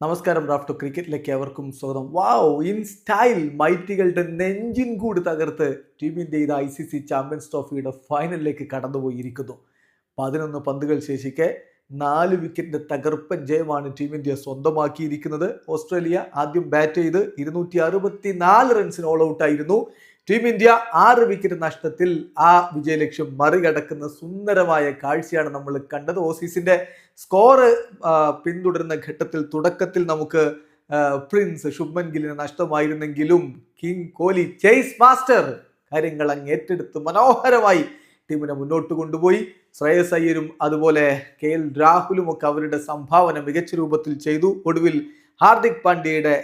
നമസ്കാരം റാഫ്റ്റോ ക്രിക്കറ്റിലേക്ക് അവർക്കും സ്വാഗതം. വാവ് ഇൻ സ്റ്റൈൽ മൈറ്റികളുടെ നെഞ്ചിൻ കൂട് തകർത്ത് ടീം ഇന്ത്യ ഇത് ഐ സി സി ചാമ്പ്യൻസ് ട്രോഫിയുടെ ഫൈനലിലേക്ക് കടന്നുപോയിരിക്കുന്നു. പതിനൊന്ന് പന്തുകൾ ശേഷിക്കെ നാല് വിക്കറ്റിന്റെ തകർപ്പൻ ജയമാണ് ടീം ഇന്ത്യ സ്വന്തമാക്കിയിരിക്കുന്നത്. ഓസ്ട്രേലിയ ആദ്യം ബാറ്റ് ചെയ്ത് ഇരുന്നൂറ്റി അറുപത്തി നാല് റൺസിന് ഓൾ ഔട്ടായിരുന്നു ടീം ഇന്ത്യ ആറ് വിക്കറ്റ് നഷ്ടത്തിൽ ആ വിജയലക്ഷ്യം മറികടക്കുന്ന സുന്ദരമായ കാഴ്ചയാണ് നമ്മൾ കണ്ടത്. ഓസീസിന്റെ സ്കോറ് പിന്തുടരുന്ന ഘട്ടത്തിൽ തുടക്കത്തിൽ നമുക്ക് പ്രിൻസ് ശുഭ്മൻ ഗില്ലിന് നഷ്ടമായിരുന്നെങ്കിലും കിങ് കോഹ്ലി ചേസ് മാസ്റ്റർ കാര്യങ്ങൾ അങ്ങ് ഏറ്റെടുത്ത് മനോഹരമായി ടീമിനെ മുന്നോട്ട് കൊണ്ടുപോയി. ശ്രേയസ് അയ്യരും അതുപോലെ കെ എൽ രാഹുലും ഒക്കെ അവരുടെ സംഭാവന മികച്ച രൂപത്തിൽ ചെയ്തു. ഒടുവിൽ ഹാർദിക് പാണ്ഡ്യയുടെ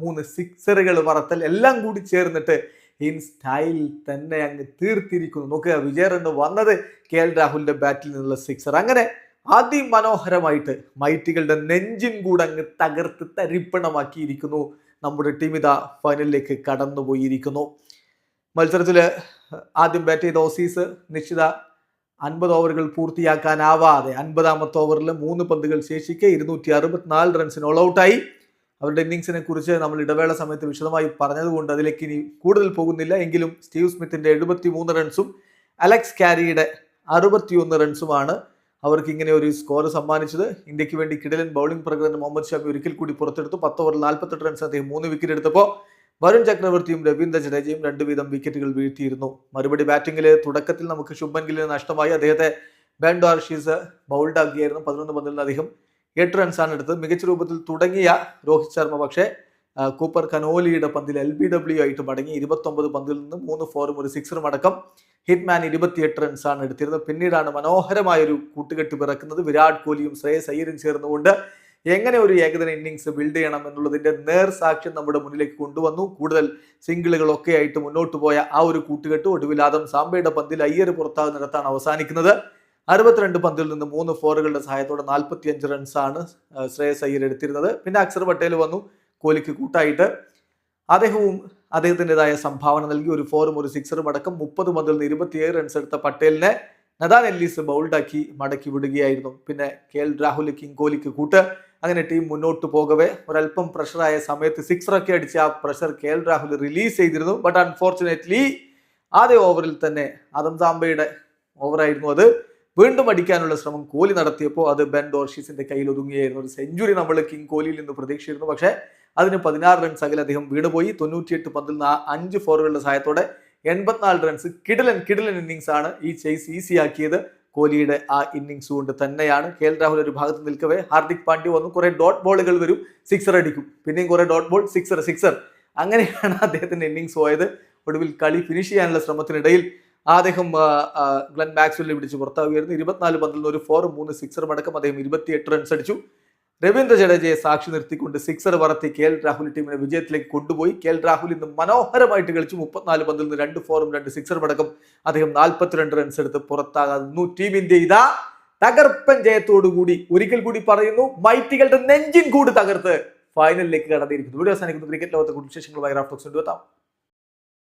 മൂന്ന് സിക്സറുകൾ പറത്തൽ എല്ലാം കൂടി ചേർന്നിട്ട് ഇൻ സ്റ്റൈൽ തന്നെ അങ്ങ് തീർത്തിരിക്കുന്നു. നോക്കുക വിജയ് റണ്ണ് വന്നത് കെ എൽ രാഹുലിന്റെ ബാറ്റിൽ നിന്നുള്ള സിക്സർ അങ്ങനെ അതിമനോഹരമായിട്ട് മൈറ്റികളുടെ നെഞ്ചിൻ കൂടെ അങ്ങ് തകർത്ത് തരിപ്പണമാക്കിയിരിക്കുന്നു. നമ്മുടെ ടീം ഇതാ ഫൈനലിലേക്ക് കടന്നുപോയിരിക്കുന്നു. മത്സരത്തിൽ ആദ്യം ബാറ്റ് ചെയ്ത ഓസീസ് നിശ്ചിത അൻപത് ഓവറുകൾ പൂർത്തിയാക്കാനാവാതെ അൻപതാമത്തെ ഓവറിൽ മൂന്ന് പന്തുകൾ ശേഷിക്കെ ഇരുന്നൂറ്റി അറുപത്തിനാല് റൺസിന് ഓൾ ഔട്ടായി അവരുടെ ഇന്നിങ്സിനെ കുറിച്ച് നമ്മൾ ഇടവേള സമയത്ത് വിശദമായി പറഞ്ഞതുകൊണ്ട് അതിലേക്ക് ഇനി കൂടുതൽ പോകുന്നില്ല. എങ്കിലും സ്റ്റീവ് സ്മിത്തിന്റെ എഴുപത്തി മൂന്ന് റൺസും അലക്സ് കാരിയുടെ അറുപത്തിയൊന്ന് റൺസുമാണ് അവർക്ക് ഇങ്ങനെ ഒരു സ്കോർ സമ്മാനിച്ചത്. ഇന്ത്യയ്ക്ക് വേണ്ടി കിടലൻ ബൗളിംഗ് പ്രകടനം മുഹമ്മദ് ഷാമി ഒരിക്കൽ കൂടി പുറത്തെടുത്തു. പത്ത് ഓവറിൽ നാൽപ്പത്തെട്ട് റൺസ് അദ്ദേഹം മൂന്ന് വിക്കറ്റ് എടുത്തപ്പോൾ വരുൺ ചക്രവർത്തിയും രവീന്ദ്ര ജഡേജയും രണ്ട് വീതം വിക്കറ്റുകൾ വീഴ്ത്തിയിരുന്നു. മറുപടി ബാറ്റിംഗിൽ തുടക്കത്തിൽ നമുക്ക് ശുഭൻ ഗില്ലിന് നഷ്ടമായി. അദ്ദേഹത്തെ ബെൻ ആർഷീസ് ബൗൾഡ് ആക്കിയായിരുന്നു. പതിനൊന്ന് പന്തിൽ അദ്ദേഹം എട്ട് റൺസാണ് എടുത്തത്. മികച്ച രൂപത്തിൽ തുടങ്ങിയ രോഹിത് ശർമ്മ. പക്ഷേ കൂപ്പർ കനോലിയുടെ പന്തിൽ എൽ ബി ഡബ്ല്യു ആയിട്ട് മടങ്ങി ഇരുപത്തൊമ്പത് പന്തിൽ നിന്ന് മൂന്ന് ഫോറും ഒരു സിക്സറും അടക്കം ഹിറ്റ്മാൻ ഇരുപത്തിയെട്ട് റൺസാണ് എടുത്തിരുന്നത്. പിന്നീടാണ് മനോഹരമായ ഒരു കൂട്ടുകെട്ട് പിറക്കുന്നത് വിരാട് കോഹ്ലിയും ശ്രേയസ് അയ്യരും ചേർന്നുകൊണ്ട് എങ്ങനെ ഒരു ഏകദിന ഇന്നിങ്സ് ബിൽഡ് ചെയ്യണം എന്നുള്ളതിന്റെ നേർ സാക്ഷ്യം നമ്മുടെ മുന്നിലേക്ക് കൊണ്ടുവന്നു. കൂടുതൽ സിംഗിളുകളൊക്കെ ആയിട്ട് മുന്നോട്ട് പോയ ആ ഒരു കൂട്ടുകെട്ട് ഒടുവിൽ ആദം സാംബയുടെ പന്തിൽ അയ്യർ പുറത്താകുന്നിടത്താണ് അവസാനിക്കുന്നത്. അറുപത്തിരണ്ട് പന്തിൽ നിന്ന് മൂന്ന് ഫോറുകളുടെ സഹായത്തോടെ നാൽപ്പത്തി അഞ്ച് റൺസാണ് ശ്രേയസ് അയ്യർ എടുത്തിരുന്നത്. പിന്നെ അക്സർ പട്ടേൽ വന്നു കോഹ്ലിക്ക് കൂട്ടായിട്ട്. അദ്ദേഹവും അദ്ദേഹത്തിന്റെതായ സംഭാവന നൽകി. ഒരു ഫോറും ഒരു സിക്സറും അടക്കം മുപ്പത് പന്തിൽ നിന്ന് ഇരുപത്തിയേഴ് റൺസ് എടുത്ത പട്ടേലിനെ നദാൻ എല്ലീസ് ബൗൾഡാക്കി മടക്കി വിടുകയായിരുന്നു. പിന്നെ കെ എൽ രാഹുൽ കിങ് കോഹ്ലിക്ക് കൂട്ട്. അങ്ങനെ ടീം മുന്നോട്ട് പോകവേ. ഒരല്പം പ്രഷറായ സമയത്ത് സിക്സറൊക്കെ അടിച്ച് ആ pressure K L Rahul release ചെയ്തിരുന്നു. ബട്ട് അൺഫോർച്ചുനേറ്റ്ലി ആദ്യ ഓവറിൽ തന്നെ ആദം സാംബയുടെ ഓവറായിരുന്നു അത്. വീണ്ടും അടിക്കാനുള്ള ശ്രമം കോഹ്ലി നടത്തിയപ്പോൾ അത് ബെൻ ഡോർഷീസിന്റെ കയ്യിൽ ഒതുങ്ങിയായിരുന്നു. ഒരു സെഞ്ചുറി നമ്മൾ കിങ് കോഹ്ലിയിൽ നിന്ന് പ്രതീക്ഷിച്ചിരുന്നു. പക്ഷേ അതിന് പതിനാറ് റൺസ് അകലെ അദ്ദേഹം വീണുപോയി. തൊണ്ണൂറ്റിയെട്ട് പന്തിൽ നിന്ന് അഞ്ച് ഫോറുകളുടെ സഹായത്തോടെ എൺപത്തിനാല് റൺസ് കിടിലൻ കിടിലൻ ഇന്നിങ്സ് ആണ് ഈ ചേസ് ഈസിയാക്കിയത് കോഹ്ലിയുടെ ആ ഇന്നിങ്സ് കൊണ്ട് തന്നെയാണ്. കെ എൽ രാഹുൽ ഒരു ഭാഗത്ത് നിൽക്കവേ. ഹാർദിക് പാണ്ഡ്യ വന്നു. കുറെ ഡോട്ട് ബോളുകൾ വരും. സിക്സർ അടിക്കും. പിന്നെയും കുറെ ഡോട്ട് ബോൾ സിക്സർ സിക്സർ അങ്ങനെയാണ് അദ്ദേഹത്തിന്റെ ഇന്നിങ്സ് പോയത്. ഒടുവിൽ കളി ഫിനിഷ് ചെയ്യാനുള്ള ശ്രമത്തിനിടയിൽ അദ്ദേഹം ഗ്ലൻ മാക്സ്വെല്ലിനെ പിടിച്ച് പുറത്താവുകയായിരുന്നു. ഇരുപത്തിനാല് പന്തിൽ നിന്ന് ഒരു ഫോർ മൂന്ന് സിക്സറും അടക്കം അദ്ദേഹം ഇരുപത്തിയെട്ട് റൺസ് അടിച്ചു. രവീന്ദ്ര ജഡേജയെ സാക്ഷി നിർത്തിക്കൊണ്ട് സിക്സർ പറത്തി കെ എൽ രാഹുൽ ടീമിനെ വിജയത്തിലേക്ക് കൊണ്ടുപോയി. കെ എൽ രാഹുൽ ഇന്ന് മനോഹരമായിട്ട് കളിച്ചു. മുപ്പത്തിനാല് പന്തിൽ നിന്ന് രണ്ട് ഫോറും രണ്ട് സിക്സറും അടക്കം അദ്ദേഹം നാൽപ്പത്തിരണ്ട് റൺസ് എടുത്ത് പുറത്താകുന്നു ഇന്ത്യ ഇതാ തകർപ്പൻ ജയത്തോടുകൂടി ഒരിക്കൽ കൂടി പറയുന്നു. മൈറ്റികളുടെ നെഞ്ചിൻ കൂട് തകർത്ത് ഫൈനലിലേക്ക് കടന്നിരിക്കുന്നു. വീഡിയോ ക്രിക്കറ്റ് ലോകത്തെ കുടുംബ വിശേഷങ്ങളുമായി റാഫ്റ്റോക്സ് കൊണ്ടുവെത്താം.